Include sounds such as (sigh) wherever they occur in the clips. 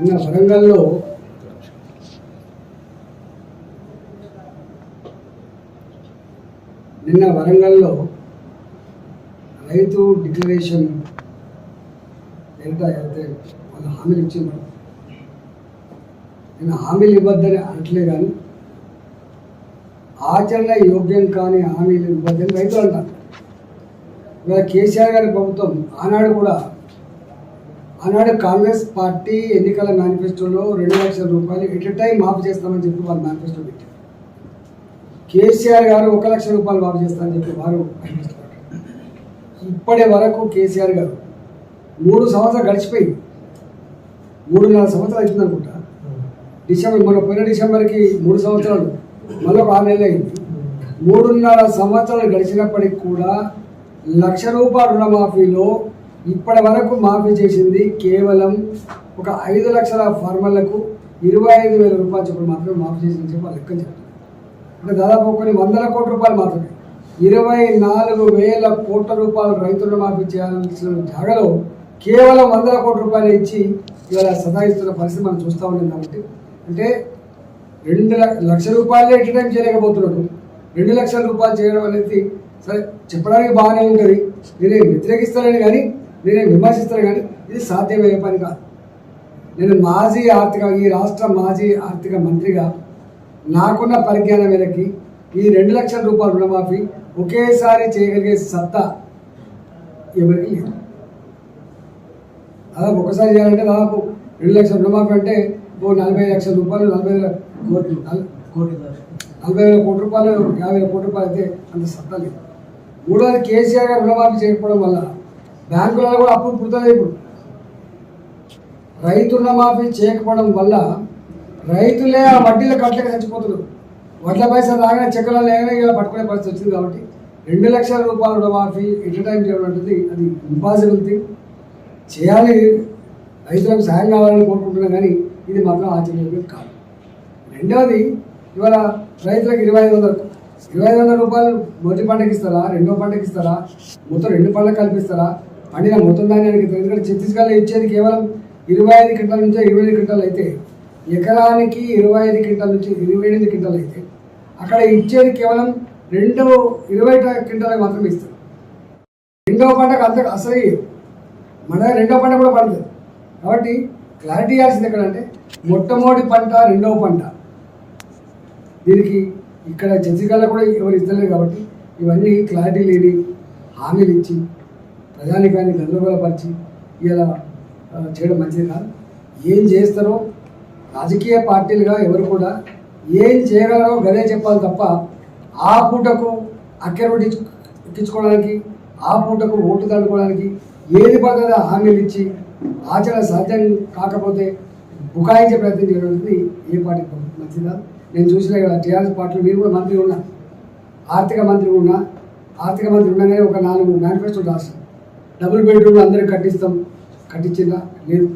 నిన్న వరంగల్లో నిన్న వరంగల్లో రైతు డిక్లరేషన్ ఎంత అయితే వాళ్ళు హామీలు ఇచ్చిండ్రు. నేను హామీలు ఇవ్వద్దని అనట్లే కానీ ఆచరణ యోగ్యం కాని హామీలు ఇవ్వద్దని రైతులు అంటారు. ఇవాళ కేసీఆర్ గారి ప్రభుత్వం ఆనాడు కూడా ఆనాడు కాంగ్రెస్ పార్టీ ఎన్నికల మేనిఫెస్టోలో రెండు లక్షల రూపాయలు ఎట్ ఎ టైం మాఫీ చేస్తామని చెప్పి వాళ్ళు మేనిఫెస్టో పెట్టారు. కేసీఆర్ గారు ఒక లక్ష రూపాయలు మాఫ్ చేస్తామని చెప్పి వారు ఇప్పటి వరకు కేసీఆర్ గారు మూడు సంవత్సరాలు గడిచిపోయింది. మూడున్నర సంవత్సరాలు అవుతుంది అనుకుంటా. డిసెంబర్ మన పోయిన డిసెంబర్కి మూడు సంవత్సరాలు మళ్ళీ ఆరు నెలలు అయింది. మూడున్నర సంవత్సరాలు గడిచినప్పటికి కూడా లక్ష రూపాయల రుణమాఫీలో ఇప్పటి వరకు మాఫీ చేసింది కేవలం ఒక ఐదు లక్షల ఫార్మర్లకు ఇరవై ఐదు వేల రూపాయలు చొప్పున మాత్రమే మాఫీ చేసిన చెప్పి వాళ్ళు లెక్క చెప్తారు అంటే దాదాపు కొన్ని వందల కోట్ల రూపాయలు మాత్రమే. ఇరవై నాలుగు వేల కోట్ల రూపాయలు రైతు మాఫీ చేయాల్సిన జాగలో కేవలం వందల కోట్ల రూపాయలు ఇచ్చి ఇవాళ సదాయిస్తున్న పరిస్థితి మనం చూస్తూ ఉన్నాం కాబట్టి. అంటే రెండు లక్ష లక్ష రూపాయలే ఎట్ టైం చేయలేకపోతున్నాడు. రెండు లక్షల రూపాయలు చేయడం అనేది సరే చెప్పడానికి బాగానే ఉంటుంది. నేనే వ్యతిరేకిస్తానని కానీ నేనే విమర్శిస్తాను కానీ ఇది సాధ్యమయ్యే పని కాదు. నేను మాజీ ఆర్థిక ఈ రాష్ట్ర మాజీ ఆర్థిక మంత్రిగా నాకున్న పరిజ్ఞానం మేరకి ఈ రెండు లక్షల రూపాయల రుణమాఫీ ఒకేసారి చేయగలిగే సత్తా ఎవరికి లేదు. దాదాపు ఒకసారి చేయాలంటే దాదాపు రెండు లక్షల రుణమాఫీ అంటే ఓ నలభై లక్షల రూపాయలు నలభై వేల కోట్లు నల్- నలభై వేల కోట్ల రూపాయలు యాభై వేల కోట్ల రూపాయలు అయితే అంత సత్తా లేదు. మూడోది కేసీఆర్ గారు రుణమాఫీ చేయకపోవడం వల్ల బ్యాంకులలో కూడా అప్పులు పుడుతుంది ఇప్పుడు. రైతు రుణమాఫీ చేయకపోవడం వల్ల రైతులే ఆ వడ్డీల కట్టలేక చచ్చిపోతున్నారు. వడ్ల పైసలు రాగానే చెక్కలు లేకనే ఇలా పట్టుకునే పరిస్థితి వచ్చింది కాబట్టి రెండు లక్షల రూపాయల రుణమాఫీ ఎట్ టైం చేయడం అది ఇంపాసిబుల్ థింగ్. చేయాలి. రైతులకు సాయం కావాలని కోరుకుంటున్నాం కానీ ఇది మాత్రం ఆచరణీయమే కాదు. రెండవది ఇవాళ రైతులకు ఇరవై ఐదు వందలు. ఇరవై ఐదు వందల రూపాయలు మొదటి పంటకి ఇస్తారా? రెండో పంటకి ఇస్తారా? మొత్తం రెండు పంటలకు కల్పిస్తారా? పండిన మొత్తం ధాన్యానికి ఎందుకంటే ఛత్తీస్గఢ్లో ఇచ్చేది కేవలం ఇరవై ఐదు క్వింటాల నుంచి ఇరవై ఐదు క్వింటాలు అయితే ఎకరానికి ఇరవై ఐదు క్వింటాల నుంచి ఇరవై ఎనిమిది క్వింటాలు అయితే అక్కడ ఇచ్చేది కేవలం రెండు ఇరవై క్వింటాలకు మాత్రమే ఇస్తారు. రెండవ పంటకు అంత అసలు మన రెండో పంట కూడా పడుతుంది కాబట్టి క్లారిటీ ఇవ్వాల్సింది ఎక్కడంటే మొట్టమొదటి పంట రెండవ పంట. దీనికి ఇక్కడ ఛత్తీస్గఢ్లో కూడా ఎవరు ఇస్తలేరు కాబట్టి ఇవన్నీ క్లారిటీ లేని హామీలు ఇచ్చి ప్రజానికాన్ని గందరగోళపరిచి ఇలా చేయడం మంచిది కాదు. ఏం చేస్తారో రాజకీయ పార్టీలుగా ఎవరు కూడా ఏం చేయగలరో గదే చెప్పాలి తప్ప ఆ పూటకు అక్కెరబడి ఎక్కించుకోవడానికి ఆ పూటకు ఓటు దండుకోవడానికి ఏది పడుతుందో హామీలు ఇచ్చి ఆచరణ సాధ్యం కాకపోతే బుకాయించే ప్రయత్నం చేయడం ఏ పార్టీ మంచిది నేను చూసిన కదా టీఆర్ఎస్ పార్టీలో మీరు కూడా మంత్రి ఉన్నా ఆర్థిక మంత్రి ఉన్నా ఆర్థిక మంత్రి ఉండగానే ఒక నాలుగు మేనిఫెస్టో రాస్తాం డబుల్ బెడ్రూమ్లు అందరికి కట్టిస్తాం. కట్టించిందా? లేదు.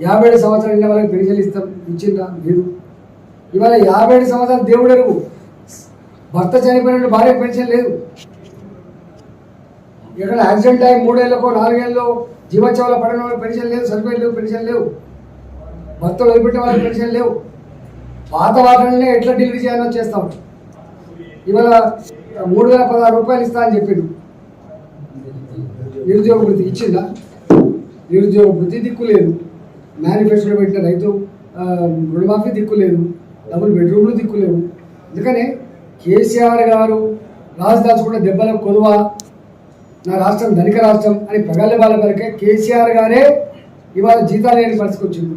యాభై ఏడు సంవత్సరాలు అయిన వాళ్ళకి పెన్షన్ ఇస్తాం. ఇచ్చిందా? లేదు. ఇవాళ యాభై ఏడు సంవత్సరాలు దేవుడు భర్త చనిపోయిన భార్య పెన్షన్ లేదు. ఇక్కడ యాక్సిడెంట్ అయ్యి మూడేళ్ళకో నాలుగేళ్ళలో జీవోత్సవాలు పడిన వాళ్ళకి పెన్షన్ లేదు. సర్టిఫికేట్ లేవు పెన్షన్ లేవు. భర్త వదిలిపెట్టిన వాళ్ళకి పెన్షన్ లేవు. పాత వాటినే ఎట్లా డెలివరీ చేయాలో చేస్తాం. ఇవాళ మూడు వేల పదహారు రూపాయలు ఇస్తా అని చెప్పిండు. నిరుద్యోగ వృత్తి ఇచ్చిందా? నిరుద్యోగ వృత్తి దిక్కు లేదు. మేనిఫెస్టోలో పెట్టిన రైతు రుణమాఫీ దిక్కు లేదు. డబుల్ బెడ్రూమ్లు దిక్కు లేవు. అందుకనే కేసీఆర్ గారు రాజు కూడా దెబ్బలకు కొలువ నా రాష్ట్రం ధనిక రాష్ట్రం అని ప్రగల్భ వాళ్ళ వరకే కేసీఆర్ గారే ఇవాళ జీతాలు లేని పరిస్థితి వచ్చింది.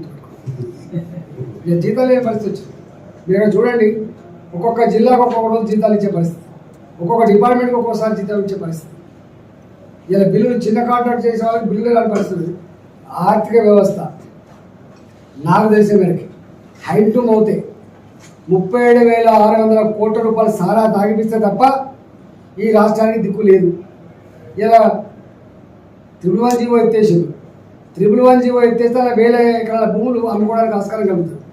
జీతాలు లేని పరిస్థితి వచ్చింది. మీరు చూడండి ఒక్కొక్క జిల్లాకు ఒక్కొక్క రోజు జీతాలు ఇచ్చే పరిస్థితి. ఒక్కొక్క డిపార్ట్మెంట్కి ఒక్కొక్కసారి జీతాలు ఇచ్చే పరిస్థితి. ఇలా బిల్లులు చిన్న కాంట్రాక్ట్ చేసే వాళ్ళకి బిల్లులు రాని ఆర్థిక వ్యవస్థ. నాకు తెలిసే మేరకి హైట్ టు మౌతే ముప్పై ఏడు వేల ఆరు వందల కోట్ల రూపాయలు సారా తాగిపిస్తే తప్ప ఈ రాష్ట్రానికి దిక్కు లేదు. ఇలా త్రిబుల్ వన్ జీవో ఎత్తేసింది త్రిబుల్ వన్ జీవో ఎత్తేస్తే అలా వేల ఎకరాల భూములు అమ్ముకోవడానికి ఆస్కారం కలుగుతుంది.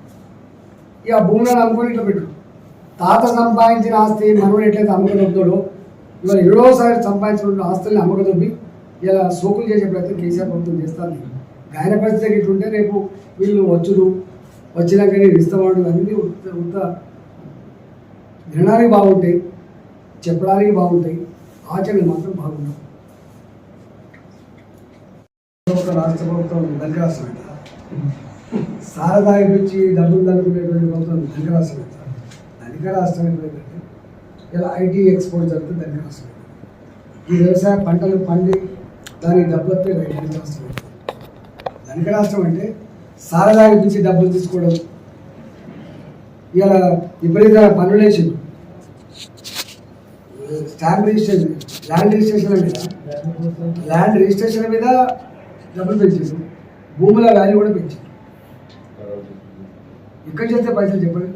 ఇక భూములను అమ్ముకొని ఇట్లా పెట్టు. తాత సంపాదించిన ఆస్తి మనవడు ఎట్లయితే అమ్మకదొబ్బుతాడో ఇవాళ ఏడోసారి సంపాదించిన ఆస్తుల్ని అమ్మకదొబ్బి ఇలా సోకులు చేసే ప్రయత్నం కేసీఆర్ ప్రభుత్వం చేస్తారు గాయన పరిస్థితి ఇట్లుంటే రేపు వీళ్ళు వచ్చుడు వచ్చినాకనే నేను అన్నీ ఉత్త వినడానికి బాగుంటాయి. చెప్పడానికి బాగుంటాయి. ఆచరణ మాత్రం బాగుండవు రాష్ట్ర ప్రభుత్వం ధనిక రాష్ట్రం అంట డబ్బులు దనుకునేటువంటి ప్రభుత్వం ధనిక రాష్ట్రం అంట ధనిక రాష్ట్రం ఏంటంటే ఇలా ఐటీ ఎక్స్పోర్ట్ జరుగుతుంది ధనిక రాష్ట్రం. ఈ వ్యవసాయ పంటలు పండి దానికి డబ్బులు వస్తే ధనిక రాష్ట్రం. ధనిక రాష్ట్రం అంటే సారదా నుంచి డబ్బులు తీసుకోవడం. ఇలా విపరీత పనులు వేసిండు స్టాంప్ రిజిస్ట్రేషన్ ల్యాండ్ రిజిస్ట్రేషన్ మీద ల్యాండ్ రిజిస్ట్రేషన్ మీద డబ్బులు పెంచారు. భూముల వాల్యూ కూడా పెంచారు. ఇక్కడ చేస్తే పైసలు చెప్పండి?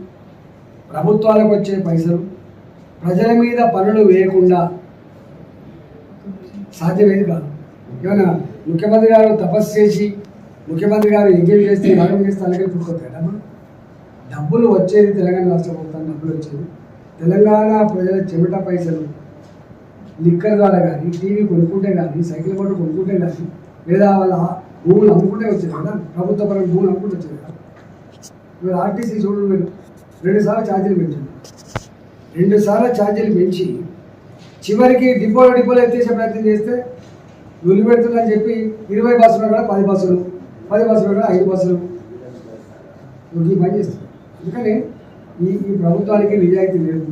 ప్రభుత్వాలకు వచ్చే పైసలు ప్రజల మీద పనులు వేయకుండా సాధ్యమేది కాదు. ఏమైనా ముఖ్యమంత్రి గారు తపస్సు చేసి ముఖ్యమంత్రి గారు ఎంగేజ్ చేస్తే యాగం చేస్తే అలాగే పుట్టుకొస్తాయి డబ్బులు వచ్చేది తెలంగాణ రాష్ట్ర ప్రభుత్వం డబ్బులు వచ్చేది. తెలంగాణ ప్రజల చెమట పైసలు లిక్కర్ ద్వారా కానీ టీవీ కొనుక్కుంటే కానీ సైకిల్ కూడా కొనుక్కుంటే కానీ లేదా వాళ్ళ భూములు అమ్ముకుంటే వచ్చేది కదా? ప్రభుత్వ పరంగా భూములు అమ్ముకుంటే వచ్చేది కదా? మీరు ఆర్టీసీ చూడండి మీరు. రెండు ఛార్జీలు పెంచండి రెండు సార్లు ఛార్జీలు పెంచి చివరికి డిపోలో డిపోలో ఎత్తేసే ప్రయత్నం చేస్తే నువ్వు పెడుతుందని చెప్పి ఇరవై బస్సులు కూడా పది బస్సులు పది బస్సులు కూడా ఐదు బస్సులు. నువ్వు ఈ పని చేస్తావు అందుకని ఈ ఈ ప్రభుత్వానికి నిజాయితీ లేదు.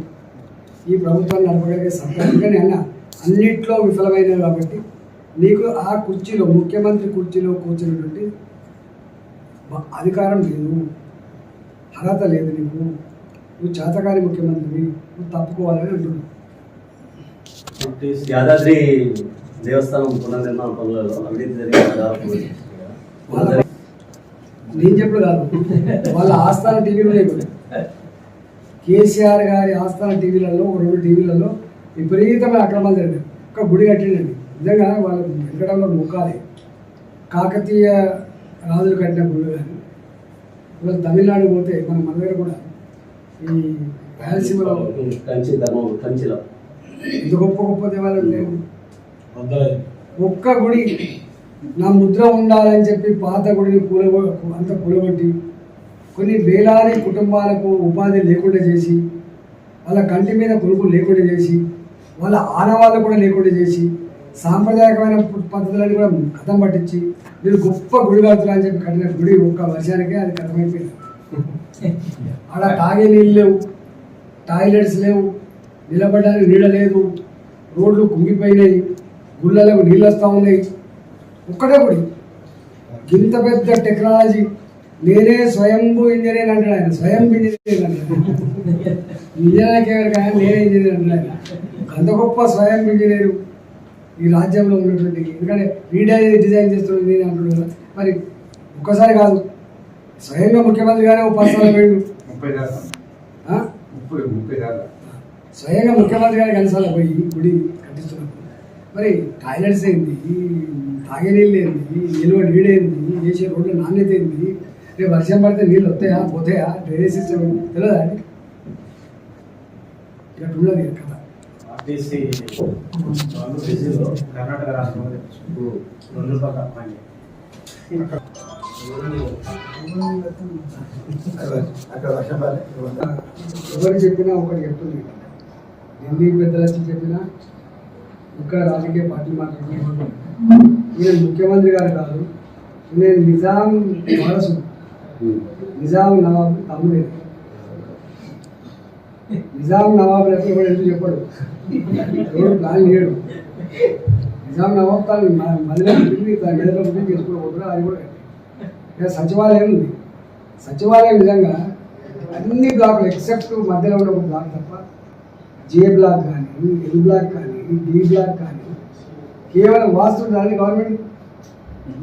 ఈ ప్రభుత్వాన్ని నడపగలిగే సత్తా కానీ అన్న అన్నిట్లో విఫలమైనవి కాబట్టి నీకు ఆ కుర్చీలో ముఖ్యమంత్రి కుర్చీలో కూర్చున్నటువంటి అధికారం లేదు. అర్హత లేదు నీకు. నువ్వు చేతకాని ముఖ్యమంత్రివి నువ్వు తప్పుకోవాలని అంటున్నావు. యాదాద్రి దేవస్థానం పునర్నిర్మాణ పనులలో అవినీతి జరిగిన నేను చెప్పుడు కాదు. వాళ్ళ ఆస్థాన టీవీలు కేసీఆర్ గారి ఆస్థాన టీవీలలో ఒక రెండు టీవీలలో విపరీతమైన అక్రమాలు జరిగాయి ఒక గుడి కట్టిండండి. నిజంగా వాళ్ళ వెంకటంలో ముక్కాలి కాకతీయ రాజులు కట్టిన గుళ్ళు కానీ ఇవాళ తమిళనాడు పోతే మన మన దగ్గర కూడా ఈ రాయలసీమలో కంచి ధర్మం కంచిలో. ఇంత గొప్ప గొప్ప దేవాలయం లేవు. ఒక్క గుడి నా ముద్ర ఉండాలని చెప్పి పాత గుడిని కూలగొ అంత కూలగొట్టి కొన్ని వేలాది కుటుంబాలకు ఉపాధి లేకుండా చేసి వాళ్ళ కంటి మీద కొనుగోలు లేకుండా చేసి వాళ్ళ ఆనవాళ్ళు కూడా లేకుండా చేసి సాంప్రదాయకమైన పద్ధతులను కూడా కథం పట్టించి మీరు గొప్ప గుడి కడుతున్నా అని చెప్పి కట్టిన గుడి ఒక్క వర్షానికే అది కథమైపోయింది. (laughs) ఆడ తాగే నీళ్ళు లేవు టాయిలెట్స్ లేవు నిలబడడానికి నీళ్ళ లేదు రోడ్లు కుంగిపోయినాయి గుళ్ళలకు నీళ్ళు వస్తూ ఉన్నాయి. ఒక్కటే గుడి ఇంత పెద్ద టెక్నాలజీ నేనే స్వయంభూ ఇంజనీర్ అంటాడు ఆయన స్వయం ఇంజనీర్ అంటాడు నిజానికి ఎవరికైనా నేనే ఇంజనీర్ అంటాడు ఆయన. అంత గొప్ప స్వయం ఇంజనీర్ ఈ రాజ్యంలో ఉన్నటువంటి ఎందుకంటే రీడైజ్ డిజైన్ చేస్తున్నది నేను అంటున్నాడు మరి ఒక్కసారి కాదు స్వయంగా ముఖ్యమంత్రి గారే ఓ పర్సనల్ వేడు. ముప్పై దాకా. ఆ? ముప్పై ముప్పై దాకా. స్వయంగా ముఖ్యమంత్రి గారికి కలిసాల? పోయి గుడి కట్టిస్తున్నప్పుడు మరి టాయిలెట్స్ ఏంది? తాగే నీళ్ళు ఏంది? నిల్వ నీడేంది చేసే రోడ్ల నాణ్యత ఏంది? రేపు వర్షం పడితే నీళ్ళు వస్తాయా? పోతాయా? డ్రైనేజ్ సిస్టమ్ తెలియదా అండి? ఇక్కడ ఉన్నది కథ. ఆర్టీసీ వాళ్ళు బిజీలో కర్ణాటక రాష్ట్రంలో. రెండు రూపాయల ఎవరు చెప్పినా ఒకటి చెప్తుంది. ఢిల్లీ పెద్దలు వచ్చి చెప్పినా ఇక్కడ రాజకీయ పార్టీ మాట్లాడుతున్నారు నేను ముఖ్యమంత్రి గారు కాదు నేను నిజాం వారసు నిజాం నవాబ్ తమ్ముడే నిజాం నవాబ్ లెక్క ఎవడు ఎందుకు చెప్పడు? ఎవడు ప్లాన్ చేయడు. నిజాం నవాబ్ తాను మళ్ళీ తన మీద చేసుకుని పోతున్నా అది కూడా ఇక సచివాలయం ఉంది. సచివాలయం నిజంగా అన్ని బ్లాక్లు ఎక్సెప్ట్ మధ్యలో ఉన్న ఒక బ్లాక్ తప్ప జే బ్లాక్ కానీ ఎల్ బ్లాక్ కానీ డి బ్లాక్ కానీ కేవలం వాస్తు దాన్ని గవర్నమెంట్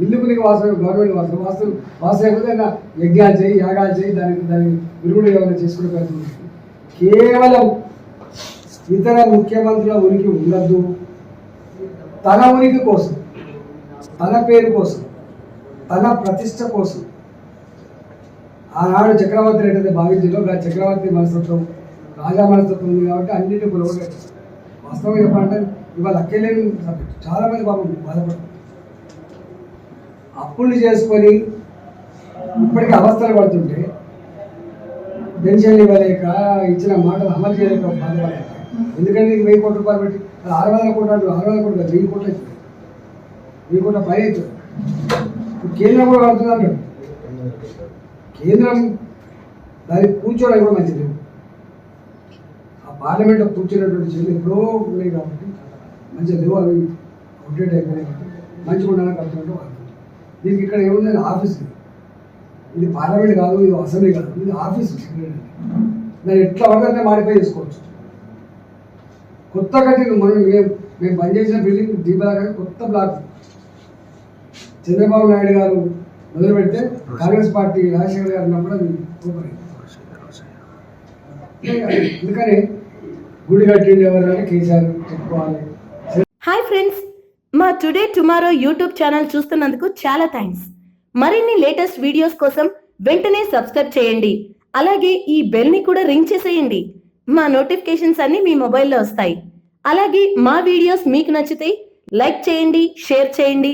ఇల్లుకుని వాస్తు గవర్నమెంట్ వాస్తు వాస్తు వాస్తు ఏదైనా యజ్ఞాలు చేయి యాగాలు చేయి దానికి దాన్ని విరుగుడు ఏమైనా చేసుకునే ప్రయత్నం కేవలం ఇతర ముఖ్యమంత్రుల ఉనికి ఉండద్దు. తన ఉనికి కోసం తన పేరు కోసం. తన ప్రతిష్ట కోసం. ఆనాడు చక్రవర్తి ఏంటంటే భావించడం ఆ చక్రవర్తి మనస్తత్వం రాజా మనస్తత్వం ఉంది కాబట్టి అన్నింటినీ కొలవలేదు వాస్తవం చెప్పాలంటే ఇవాళ అక్కలేని సబ్జెక్ట్. చాలా మంది పాపం బాధపడతారు అప్పులు చేసుకొని ఇప్పటికీ అవస్థలు పడుతుంటే పెన్షన్లు ఇవ్వలేక ఇచ్చిన మాటలు అమలు చేయలేక బాధపడలేక. ఎందుకంటే వెయ్యి కోట్ల రూపాయలు పెట్టి ఆరు వందల కోట్లు ఆరు వందల కోట్లు వెయ్యి కోట్లు అవుతుంది వెయ్యి కోట్ల పై అవుతుంది కేంద్రం కూడా కడుతుంది అంటాడు. కేంద్రం దాన్ని కూర్చోవడం కూడా మంచిది. ఆ పార్లమెంట్లో కూర్చున్నటువంటి చెల్లి ఎప్పుడో ఉన్నాయి కాబట్టి మంచిగా లేవు అవి అప్డేట్ అయిపోయినాయి కాబట్టి మంచిగా ఉండాలని కడుతున్నట్టు వాళ్ళు. దీనికి ఇక్కడ ఏముంది? ఆఫీస్. ఇది. పార్లమెంట్ కాదు ఇది అసెంబ్లీ కాదు ఇది ఆఫీస్. దాన్ని ఎట్లా పడితే మాడిఫై చేసుకోవచ్చు. కొత్త మనం మేము మేము పనిచేసిన బిల్డింగ్ దీపాల కొత్త బ్లాక్ చంద్రబాబు నాయుడు గారు మొదలు పెడితే కాంగ్రెస్ పార్టీ రాజశేఖర్ గారు ఉన్నప్పుడు అది ఓపెన్ అందుకని గుడి కట్టిండు ఎవరు అని కేసీఆర్ చెప్పుకోవాలి. హాయ్ ఫ్రెండ్స్ మా టుడే టుమారో యూట్యూబ్ ఛానల్ చూస్తున్నందుకు చాలా థ్యాంక్స్ మరిన్ని లేటెస్ట్ వీడియోస్ కోసం వెంటనే సబ్స్క్రైబ్ చేయండి. అలాగే ఈ బెల్ని కూడా రింగ్ చేసేయండి. మా నోటిఫికేషన్స్ అన్నీ మీ మొబైల్లో వస్తాయి. అలాగే మా వీడియోస్ మీకు నచ్చితే లైక్ చేయండి షేర్ చేయండి.